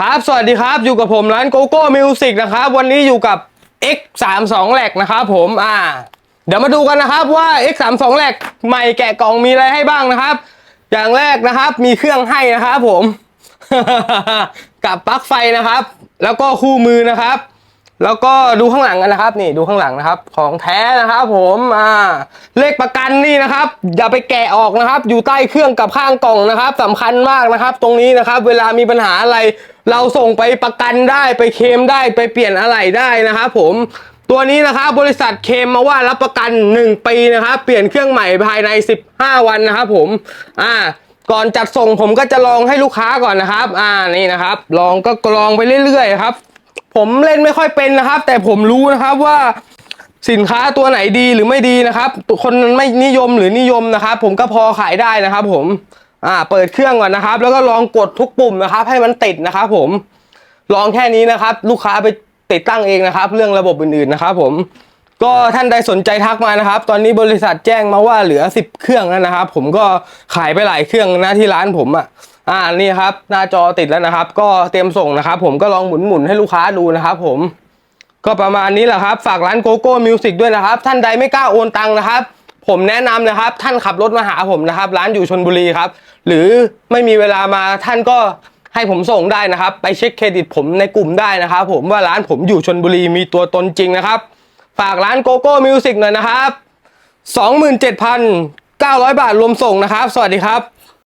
ครับ สวัสดีครับ อยู่กับผมร้านโกโก้มิวสิกนะครับ วันนี้อยู่กับ X 3 2แหลกนะครับผมอ่า เดี๋ยวมาดูกันนะครับว่า X 3 2แหลกใหม่แกะกล่องมีอะไรให้บ้างนะครับ อย่างแรกนะครับมีเครื่องให้นะครับผม กับปลั๊กไฟนะครับ แล้วก็คู่มือนะครับ แล้วก็ดูข้างหลังกันนะครับ นี่ดูข้างหลังนะครับ ของแท้นะครับ ผมอ่าเลขประกันนี่นะครับ อย่าไปแกะออกนะครับ อยู่ใต้เครื่องกับข้างกล่องนะครับสำคัญมากนะครับ ตรงนี้นะครับ เวลามีปัญหาอะไร เราส่งไปประกันได้ไปเคมได้ไปเปลี่ยนอะไรได้นะครับผมตัวนี้นะครับบริษัทเคมมาว่ารับประกัน 1 ปีนะครับเปลี่ยนเครื่องใหม่ภายใน 15 วันนะครับผมอ่าก่อนจัดส่งผมก็จะลองให้ลูกค้าก่อนนะครับ อ่านี่นะครับ ลองก็ลองไปเรื่อยๆครับ ผมเล่นไม่ค่อยเป็นนะครับ แต่ผมรู้นะครับว่าสินค้าตัวไหนดีหรือไม่ดีนะครับ คนไม่นิยมหรือนิยมนะครับ ผมก็พอขายได้นะครับผม อ่าเปิดเครื่องก่อนนะครับ แล้วก็ลองกดทุกปุ่มนะครับ ให้มันติดนะครับผมลองแค่นี้นะครับ ลูกค้าไปติดตั้งเองนะครับ เรื่องระบบอื่นๆนะครับ ผม ก็ท่านใดสนใจทักมานะครับ ตอนนี้บริษัทแจ้งมาว่าเหลือ 10 เครื่องแล้วนะครับ ผมก็ขายไปหลายเครื่องนะที่ร้านผมอะอ่านี่ครับ หน้าจอติดแล้วนะครับ ก็เตรียมส่งนะครับ ผมก็ลองหมุนๆให้ลูกค้าดูนะครับ ผม ก็ประมาณนี้แหละครับ ฝากร้านโกโก้มิวสิกด้วยนะครับ ท่านใดไม่กล้าโอนตังค์นะครับ ผมแนะนำนะครับ ท่านขับรถมาหาผมนะครับ ร้านอยู่ชนบุรีครับ หรือไม่มีเวลามาท่านก็ให้ผมส่งได้นะครับ ไปเช็คเครดิตผมในกลุ่มได้นะครับ ผมว่าร้านผมอยู่ชนบุรีมีตัวตนจริงนะครับ ฝากร้านโกโก้มิวสิกหน่อยนะครับ 27,900 บาทรวมส่งนะครับ สวัสดีครับ